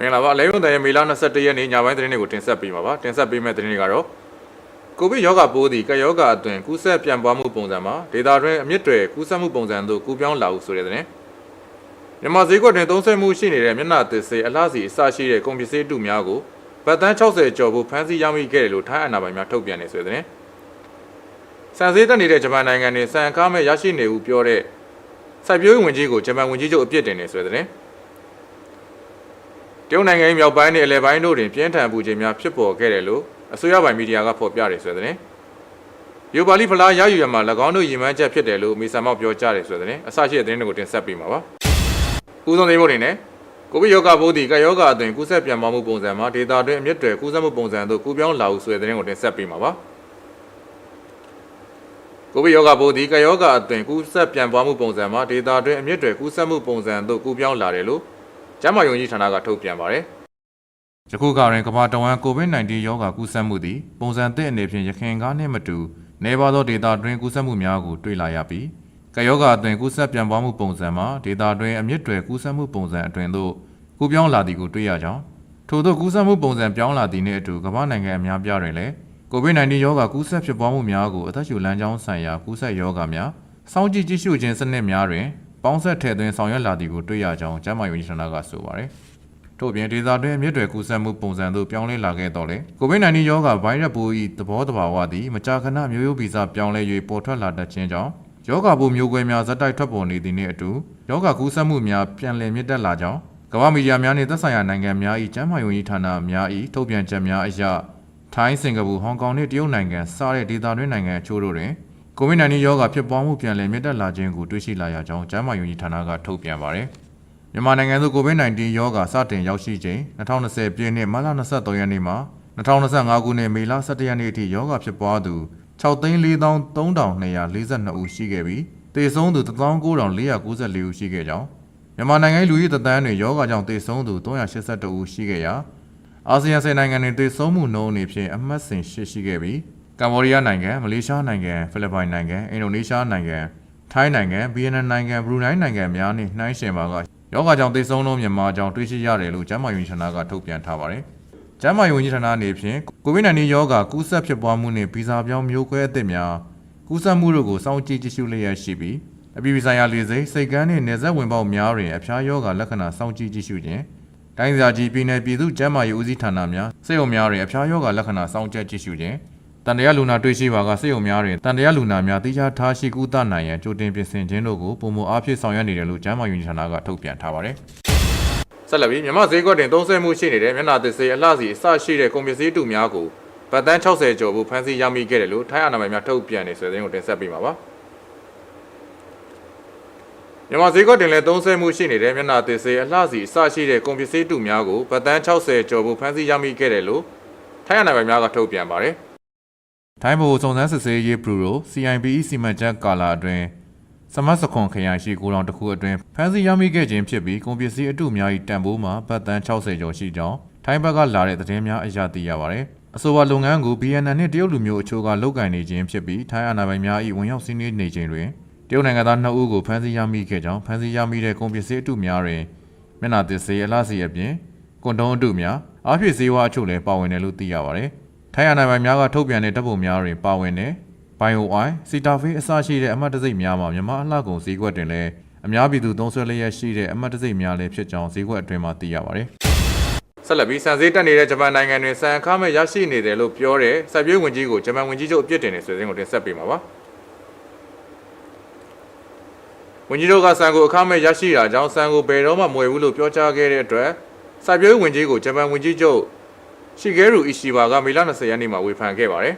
မင်္ဂလာပါလဲရုံတန်ရဲ့မေလ22ရက်နေ့ညပိုင်းသတင်းတွေကိုတင်ဆက်ပေးမှာပါတင်ဆက်ပေးမယ့်သတင်းတွေကတော့ကိုဗစ်ရောဂါပိုးသည်ကပ်ရောဂါအသွင်ကူးစက်ပြန့်ပွားမှုပုံစံမှာဒေတာတွင်အမြင့်တွေကူးစက်မှုပုံစံသို့ကူးပြောင်းလာဟုဆိုတဲ့သတင်းမြန်မာဈေးကွက်တွင်သုံးဆွဲမှုရှိနေတဲ့မျက်နှာသစ်စေးအလှစီအစရှိတဲ့ကုန်ပစ္စည်းတုများကိုဗတ်တန်း60ကျော်ဖို့ဖမ်းဆီးရမိခဲ့တယ်လို့ထိုင်းအာဏာပိုင်များထုတ်ပြန်နေဆိုတဲ့သတင်းစံစည်းတက်နေတဲ့ဂျပန်နိုင်ငံတွင်စံကားမဲ့ရရှိနေဟုပြောတဲ့စိုက်ပျိုးရေးဝန်ကြီးကိုဂျပန်ဝန်ကြီးချုပ်အပြစ်တင်နေဆိုတဲ့သတင်း တရုတ်နိုင်ငံ၏မြောက်ပိုင်းနဲ့အလယ်ပိုင်းတို့တွင်ပြင်းထန်ပူချိန်များဖြစ်ပေါ်ခဲ့တယ်လို့အစိုးရပိုင်မီဒီယာကဖော်ပြတယ်ဆိုတဲ့။ယူပါလီဖလားရယူရမှာ၎င်းတို့ရည်မှန်းချက်ဖြစ်တယ်လို့မီဆာမောက်ပြောကြားတယ်ဆိုတဲ့အစရှိတဲ့သတင်းတွေကိုတင်ဆက်ပေးမှာပါ။ဦးဆုံးသိဖို့နေနဲ့ကိုဗစ်ရောဂါပိုးသည်ကပ်ရောဂါအသွင်ကူးစက်ပြန့်ပွားမှုပုံစံမှာဒေတာတွင်အမြင့်တွေကူးစက်မှုပုံစံတို့ကူးပြောင်းလာဟုဆိုတဲ့သတင်းကိုတင်ဆက်ပေးမှာပါ။ကိုဗစ်ရောဂါပိုးသည်ကပ်ရောဂါအသွင်ကူးစက်ပြန့်ပွားမှုပုံစံမှာဒေတာတွင်အမြင့်တွေကူးစက်မှုပုံစံတို့ကူးပြောင်းလာတယ်လို့ ကျန်းမာရေးဝန်ကြီးဌာနကထုတ်ပြန်ပါတယ်။ယခုကရင်ကမ္ဘာတဝန်း COVID-19 ရောဂါကူးစက်မှုသည်ပုံစံသစ်အနေဖြင့်ရခိုင်ကားနှင့်မတူနေပါသောဒေတာတွင်ကူးစက်မှုများကိုတွေ့လာရပြီးကပ်ရောဂါအသွင်ကူးစက်ပြန့်ပွားမှုပုံစံမှာဒေတာတွင်အမြင့်တွေကူးစက်မှုပုံစံအတွင်သို့ကူးပြောင်းလာသည်ကိုတွေ့ရကြောင်းထို့သောကူးစက်မှုပုံစံပြောင်းလာသည်နှင့်အတူကမ္ဘာနိုင်ငံအများပြားတွင်လည်း COVID-19 ရောဂါကူးစက်ဖြစ်ပွားမှုများကိုအသက်ရှူလမ်းကြောင်းဆိုင်ရာကူးစက်ရောဂါများစောင့်ကြည့်ကြည့်ရှုခြင်းစနစ်များတွင် ပေါင်းဆက်ထည့်သွင်းဆောင်ရွက်လာသည်ကိုတွေ့ရကြောင်းကျန်းမာရေးဝန်ကြီးဌာနကဆိုပါတယ်။ထို့ပြင်ဒေသတွင်းအမြင့်တွေကူးစက်မှုပုံစံသို့ပြောင်းလဲလာခဲ့တော့လေ COVID-19 ရောဂါဗိုင်းရပ်ပိုး၏သဘောတဘာဝသည်မကြာခဏမျိုးရိုးဗီဇပြောင်းလဲ၍ပေါ်ထွက်လာတတ်ခြင်းကြောင့်ယောဂပိုးမျိုးကွဲများဇက်တိုက်ထွက်ပေါ်နေသည်နှင့်အတူယောဂကူးစက်မှုများပြန်လည်မြင့်တက်လာကြောင်းကမ္ဘာမီဒီယာများနှင့်သက်ဆိုင်ရာနိုင်ငံများ၏ကျန်းမာရေးဝန်ကြီးဌာနများ၏ထုတ်ပြန်ချက်များအရထိုင်းစင်ကာပူဟောင်ကောင်နှင့်တရုတ်နိုင်ငံစတဲ့ဒေသတွင်းနိုင်ငံအချို့တို့တွင် COVID-19 ရောဂါဖြစ်ပွားမှုပြန်လည်မြင့်တက်လာခြင်းကိုတွေ့ရှိလာရကြောင်းကျန်းမာရေးဝန်ကြီးဌာနကထုတ်ပြန်ပါတယ်။မြန်မာနိုင်ငံသို့ COVID-19 ရောဂါစတင်ရောက်ရှိချိန်2020ပြည့်နှစ်မတ်လ23ရက်နေ့မှာ2025ခုနှစ်မေလ17ရက်နေ့အထိရောဂါဖြစ်ပွားသူ6,43,242ဦးရှိခဲ့ပြီးသေဆုံးသူ19,494ဦးရှိခဲ့ကြောင်းမြန်မာနိုင်ငံလူကြီးသက်တမ်းတွင်ယောဂါကြောင့်သေဆုံးသူ382ဦးရှိခဲ့ရာအာဆီယံ10နိုင်ငံတွင်သေဆုံးမှုနှုန်းအနေဖြင့်အမှတ်စဉ်8ရှိခဲ့ပြီး ကမ္ဘောဒီးယားနိုင်ငံမလေးရှားနိုင်ငံဖိလစ်ပိုင်နိုင်ငံအင်ဒိုနီးရှားနိုင်ငံထိုင်းနိုင်ငံဗီယက်နမ်နိုင်ငံဘရူနိုင်းနိုင်ငံများနှင့်နှိုင်းယှဉ်ပါကယောဂါကြောင့်သေဆုံးသောမြန်မာကြောင့်တွေ့ရှိရတယ်လို့ကျန်းမာရေးဝန်ကြီးဌာနကထုတ်ပြန်ထားပါတယ်။ကျန်းမာရေးဝန်ကြီးဌာနအနေဖြင့် COVID-19 ရောဂါကူးစက်ဖြစ်ပွားမှုနှင့်ဗီဇပြောင်းမျိုးကွဲအသစ်များကူးစက်မှုတို့ကိုစောင့်ကြည့်ကြည့်ရှုလျက်ရှိပြီးအပြည်ပြည်ဆိုင်ရာလေဆိပ်စိတ်ကမ်းနှင့်နေဆက်ဝင်ပေါက်များတွင်အဖျားယောဂါလက္ခဏာစောင့်ကြည့်ကြည့်ရှုခြင်းတိုင်းစာကြီးပြည်내ပြည်သူ့ကျန်းမာရေးဦးစီးဌာနများစိတ်ုံများတွင်အဖျားယောဂါလက္ခဏာစောင့်ကြည့်ကြည့်ရှုခြင်း တန်တရားလူနာတွေ့ရှိပါကစိတ်ုံများတွင်တန်တရားလူနာများတိကျထားရှိကူသနိုင်ရန်ကြိုတင်ပြင်ဆင်ခြင်းတို့ကိုပုံမအားဖြင့်ဆောင်ရွက်နေတယ်လို့ကျန်းမာရေးဌာနကထုတ်ပြန်ထားပါတယ်။ဆက်လက်ပြီးမြန်မာဈေးကွက်တွင်သုံးဆွဲမှုရှိနေတဲ့မျက်နှာသစ်စေးအလှစီအစရှိတဲ့ကုန်ပစ္စည်းတုများကိုဗတ်တန်း60ကျော်ဖို့ဖမ်းဆီးရမိခဲ့တယ်လို့ထိုင်းအာဏာပိုင်များထုတ်ပြန်နေဆိုတဲ့သတင်းကိုတင်ဆက်ပေးပါပါ။မြန်မာဈေးကွက်တွင်လည်းသုံးဆွဲမှုရှိနေတဲ့မျက်နှာသစ်စေးအလှစီအစရှိတဲ့ကုန်ပစ္စည်းတုများကိုဗတ်တန်း60ကျော်ဖို့ဖမ်းဆီးရမိခဲ့တယ်လို့ထိုင်းအာဏာပိုင်များကထုတ်ပြန်ပါတယ်။ ထိုင်းဗဟိုစုံစမ်းစစ်ဆေးရေးဘရူရို CIBE စီမံချက်ကာလာအတွင်းစမတ်စခွန်ခရိုင်ရှိကိုတော်တစ်ခုအတွင်းဖမ်းဆီးရမိခဲ့ခြင်းဖြစ်ပြီးကုန်ပစ္စည်းအတုများ၏တန်ဖိုးမှာဘတ်တန်း60ကျော်ရှိကြောင်းထိုင်းဘက်ကလာတဲ့သတင်းများအရသိရပါတယ်။အဆိုပါလုပ်ငန်းကို BNN နှင့်တရုတ်လူမျိုးအချို့ကလုပ်ကိုင်နေခြင်းဖြစ်ပြီးထိုင်းအာဏာပိုင်များ၏ဝင်ရောက်စီးနင်းနေခြင်းတွင်တရုတ်နိုင်ငံသား2ဦးကိုဖမ်းဆီးရမိခဲ့ကြောင်းဖမ်းဆီးရမိတဲ့ကုန်ပစ္စည်းအတုများတွင်မျက်နှာသစ်စေးအလားစီအပြင်ကွန်တုံးအတုများအားဖြည့်စေဝါအချို့လည်းပါဝင်တယ်လို့သိရပါတယ်။ ထိုင်းအာဏာပိုင်များကထုတ်ပြန်တဲ့တပ်ပုံများတွင်ပါဝင်တဲ့ BioI စီတာဖေးအစရှိတဲ့အမတ်တစိမ့်များမှာမြန်မာအလှကုန်ဈေးကွက်တွင်လည်းအများပြည်သူသုံးဆွဲလျက်ရှိတဲ့အမတ်တစိမ့်များလည်းဖြစ်ကြောင်းဈေးကွက်အတွင်းမှာသိရပါတယ်။ဆက်လက်ပြီးစံဈေးတက်နေတဲ့ဂျပန်နိုင်ငံတွင်စံအခမဲ့ရရှိနေတယ်လို့ပြောတဲ့စိုက်ပျိုးဝင်ကြီးကိုဂျပန်ဝင်ကြီးချုပ်အပြစ်တင်နေဆိုတဲ့သတင်းကိုတင်ဆက်ပေးမှာပါ။ဝင်ကြီးတို့ကစံကိုအခမဲ့ရရှိတာကြောင့်စံကိုဘယ်တော့မှမဝယ်ဘူးလို့ပြောကြားခဲ့တဲ့အတွက်စိုက်ပျိုးဝင်ကြီးကိုဂျပန်ဝင်ကြီးချုပ် ရှီဂဲရူအီရှီဘာကမေလ20ရက်နေ့မှာဝေဖန်ခဲ့ပါတယ်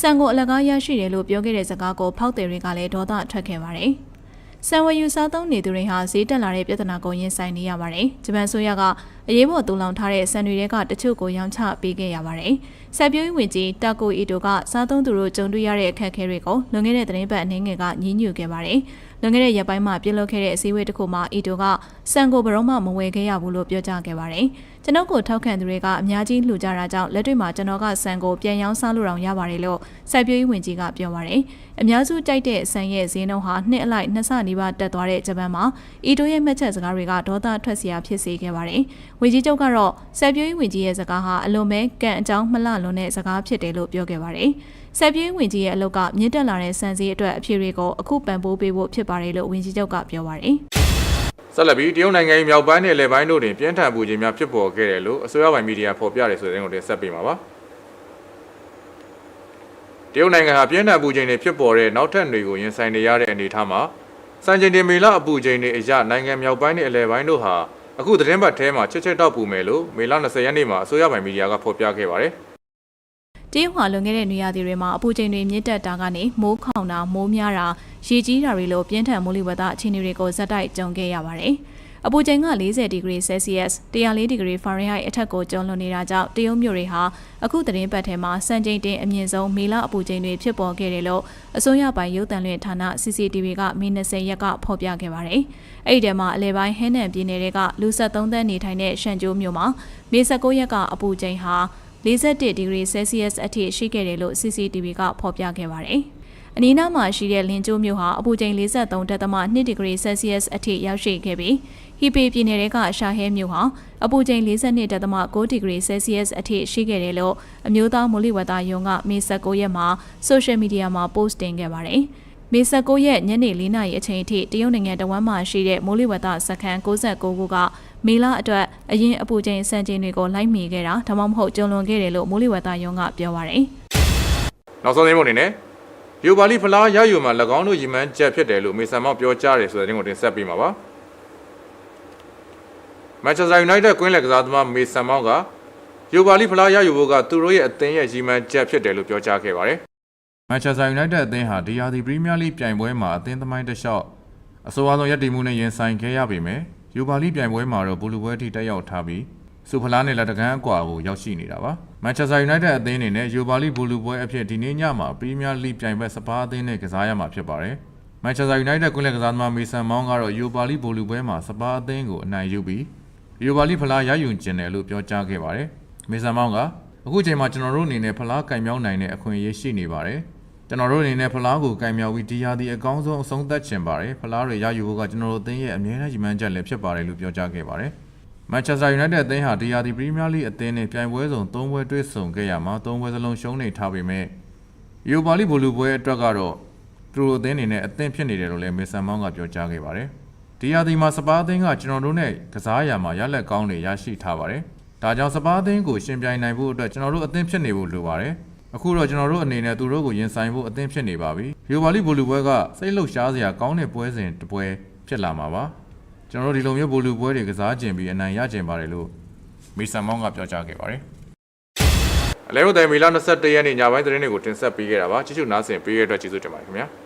ဆန်ကိုအလကားရရှိတယ်လို့ပြောခဲ့တဲ့စကားကိုဖောက်တယ်တွေကလည်းဒေါသထွက်ခဲ့ပါတယ်။ဆန်ဝယ်ယူစားသုံးနေသူတွေဟာဈေးတက်လာတဲ့ပြဿနာကိုရင်ဆိုင်နေရပါတယ်။ဂျပန်ဆိုရက အရေးပေါ်တူလောင်ထားတဲ့ဆန်တွေကတချို့ကိုရောင်းချပေးခဲ့ရပါတယ်။စိုက်ပျိုးရေးဝန်ကြီးတာကိုအီတိုကစားသုံးသူတို့ကြုံတွေ့ရတဲ့အခက်အခဲတွေကိုလွန်ခဲ့တဲ့သတင်းပတ်အနည်းငယ်ကညှင်းညူခဲ့ပါတယ်။လွန်ခဲ့တဲ့ရက်ပိုင်းမှာပြုလုပ်ခဲ့တဲ့အစည်းအဝေးတစ်ခုမှာအီတိုကစံကိုဘယ်တော့မှမဝယ်ခဲ့ရဘူးလို့ပြောကြားခဲ့ပါတယ်။ကျွန်တော်ကိုထောက်ခံသူတွေကအများကြီးလှူကြတာကြောင့်လက်တွေ့မှာကျွန်တော်ကစံကိုပြန်ရောင်းစားလို့တောင်ရပါတယ်လို့စိုက်ပျိုးရေးဝန်ကြီးကပြောပါတယ်။အများစုကြိုက်တဲ့စံရဲ့ဈေးနှုန်းဟာနှစ်အလိုက်နှစ်ဆနီးပါးတက်သွားတဲ့ဂျပန်မှာအီတိုရဲ့မှတ်ချက်စကားတွေကဒေါသထွက်စရာဖြစ်စေခဲ့ပါတယ်။ဝန်ကြီးချုပ်ကတော့စိုက်ပျိုးရေးဝန်ကြီးရဲ့စကားဟာအလွန်ပဲကံအကြောင်းမလှလွန်တဲ့စကားဖြစ်တယ်လို့ပြောခဲ့ပါတယ်။စိုက်ပျိုးရေးဝန်ကြီးရဲ့အလုပ်ကမြင့်တက်လာတဲ့စံစည်းအတွက်အဖြေတွေကိုအခုပံ့ပိုးပေးဖို့ဖြစ်ပါတယ်လို့ဝန်ကြီးချုပ်ကပြောပါတယ်။ဆက်လက်ပြီးတရုတ်နိုင်ငံ၏မြောက်ပိုင်းနဲ့လယ်ပိုင်းတို့တွင်ပြင်းထန်ပူခြင်းများဖြစ်ပေါ်ခဲ့တယ်လို့အစိုးရပိုင်မီဒီယာဖော်ပြတယ်ဆိုတဲ့သတင်းကိုတင်ဆက်ပေးမှာပါတရုတ်နိုင်ငံဟာပြင်းထန်ပူခြင်းတွေဖြစ်ပေါ်တဲ့နောက်ထပ်တွေကိုရင်ဆိုင်နေရတဲ့အနေအထားမှာစံချိန်တင်မေလအပူချိန်တွေအရနိုင်ငံမြောက်ပိုင်းနဲ့အလယ်ပိုင်းတို့ဟာ အခုသတင်းပတ်ထဲမှာချက်ချက်တောက်ပူမယ်လို့မေလ20ရက်နေ့မှာအစိုးရပိုင်မီဒီယာကဖော်ပြခဲ့ပါတယ်တရုတ်ဟာလွန်ခဲ့တဲ့နေရာတွေမှာအပူချိန်တွေမြင့်တက်တာကနေမိုးခေါင်တာမိုးများတာရေကြီးတာတွေလိုပြင်းထန်မိုးလေဝသအခြေအနေတွေကိုဇက်တိုက်ကြုံခဲ့ရပါတယ်။ အပူချိန်က40ဒီဂရီ Celsius 104ဒီဂရီ Fahrenheit အထက်ကိုကျော်လွန်နေတာကြောင့်တရုတ်မြို့တွေဟာအခုသတင်းပတ်ထဲမှာစံချိန်တင်အမြင့်ဆုံးမေလအပူချိန်တွေဖြစ်ပေါ်ခဲ့တယ်လို့အစိုးရပိုင်ရုပ်သံလွှင့်ဌာန CCTV ကမီ20ရက်ကဖော်ပြခဲ့ပါတယ်။အဲ့ဒီထဲမှာအလဲပိုင်းဟဲနန်ပြည်နယ်တွေကလူ73သန်းနေထိုင်တဲ့ရှန်ကျိုးမြို့မှာမေ19ရက်ကအပူချိန်ဟာ41ဒီဂရီ Celsius အထိရှိခဲ့တယ်လို့ CCTV ကဖော်ပြခဲ့ပါတယ်။ အနီးနားမှာရှိတဲ့လင်ကျိုးမြို့ဟာအပူချိန်43.2ဒီဂရီ Celsius အထိရောက်ရှိခဲ့ပြီးဟီပေပြည်နယ်ကရှာဟဲမြို့ဟာအပူချိန်42.9ဒီဂရီ Celsius အထိရှိခဲ့တယ်လို့အမျိုးသားမိုးလေဝသရုံးကမေ19ရက်မှာ social media မှာ post တင်ခဲ့ပါတယ်။မေ19ရက်ညနေ4နာရီအချိန်အထိတရုတ်နိုင်ငံတဝမ်းမှာရှိတဲ့မိုးလေဝသစခန်း69ခုကမေလအတွက်အရင်အပူချိန်စံချိန်တွေကိုလိုက်မိခဲ့တာဒါမှမဟုတ်ကျုံလွန်ခဲ့တယ်လို့မိုးလေဝသရုံးကပြောပါရယ်နောက်ဆုံးသတင်းပုံအနေနဲ့ ယူပါလီဖလားရယူမှာ၎င်းတို့ရည်မှန်းချက်ဖြစ်တယ်လို့မေဆန်မောက်ပြောကြားတယ်ဆိုတဲ့သတင်းကိုတင်ဆက်ပေးမှာပါမန်ချက်စတာယူနိုက်တက်ကွင်းလက်ကစားသမားမေဆန်မောက်ကယူပါလီဖလားရယူဖို့ကသူတို့ရဲ့အသင်းရဲ့ရည်မှန်းချက်ဖြစ်တယ်လို့ပြောကြားခဲ့ပါတယ်မန်ချက်စတာယူနိုက်တက်အသင်းဟာဒီယာဒီပရီးမီးယားလိပြိုင်ပွဲမှာအသင်းသမိုင်းတစ်လျှောက်အဆိုအဆုံးရည်တည်မှုနဲ့ရင်ဆိုင်ခဲ့ရပေမယ့်ယူပါလီပြိုင်ပွဲမှာတော့ဘူလူပွဲထိတက်ရောက်ထားပြီးစူဖလားနဲ့လက်တကန်းအကွာကိုရောက်ရှိနေတာပါ မန်ချက်စတာယူနိုက်တက်အသင်းအနေနဲ့ယူပါလီဘူလူပွဲအဖြစ်ဒီနေ့ညမှာပရီးမီးယားလိပြိုင်ပွဲစပါးအသင်းနဲ့ကစားရမှာဖြစ်ပါတယ်မန်ချက်စတာယူနိုက်တက်ကွင်းလက်ကစားသမားမေဆန်မောင်းကတော့ယူပါလီဘူလူပွဲမှာစပါးအသင်းကိုအနိုင်ယူပြီးယူပါလီဖလားရယူကျင်တယ်လို့ပြောကြားခဲ့ပါတယ်မေဆန်မောင်းကအခုချိန်မှာကျွန်တော်တို့အနေနဲ့ဖလားကင်မြောင်းနိုင်တဲ့အခွင့်အရေးရှိနေပါတယ်ကျွန်တော်တို့အနေနဲ့ဖလားကိုကင်မြောက်ပြီးဒီယာဒီအကောင်းဆုံးအဆုံးသတ်ချင်ပါတယ်ဖလားတွေရယူဖို့ကကျွန်တော်တို့အသင်းရဲ့အမြဲတမ်းရည်မှန်းချက်လည်းဖြစ်ပါတယ်လို့ပြောကြားခဲ့ပါတယ် မန်ချက်စတာယူနိုက်တက်အသင်းဟာဒီယာဒီပရီးမီးယားလိအသင်းနဲ့ပြိုင်ပွဲစုံ၃ပွဲတွေ့ဆုံခဲ့ရမှာ၃ပွဲစလုံးရှုံးနေထားပေမဲ့ယူပါလီဘူလူပွဲအတွက်ကတော့သူတို့အသင်းအနေနဲ့အသင်းဖြစ်နေတယ်လို့လည်းမေဆန်မောင်းကပြောကြားခဲ့ပါတယ်ဒီယာဒီမှာစပါးအသင်းကကျွန်တော်တို့နဲ့ကစားရမှာရလက်ကောင်းတွေရရှိထားပါတယ်ဒါကြောင့်စပါးအသင်းကိုရှင်ပြိုင်နိုင်ဖို့အတွက်ကျွန်တော်တို့အသင်းဖြစ်နေဖို့လိုပါတယ်အခုတော့ကျွန်တော်တို့အနေနဲ့သူတို့ကိုရင်ဆိုင်ဖို့အသင်းဖြစ်နေပါပြီ။ယူပါလီဘူလူပွဲကစိတ်လှုပ်ရှားစရာကောင်းတဲ့ပွဲစဉ်တစ်ပွဲဖြစ်လာမှာပါ။ ကျွန်တော်တို့ဒီလိုမျိုးဘူလူပွဲတွေကစားကျင်ပြီးအနိုင်ရကျင်ပါတယ်လို့မီဆန်မောင်းကပြောကြားခဲ့ပါတယ်။အလဲတို့တိုင်မီလာ21ရက်နေ့ညပိုင်းသတင်းတွေကိုတင်ဆက်ပေးခဲ့တာပါ။ချစ်ချူနားဆင်ပေးရတဲ့အတွက်ကျေးဇူးတင်ပါတယ်ခင်ဗျာ။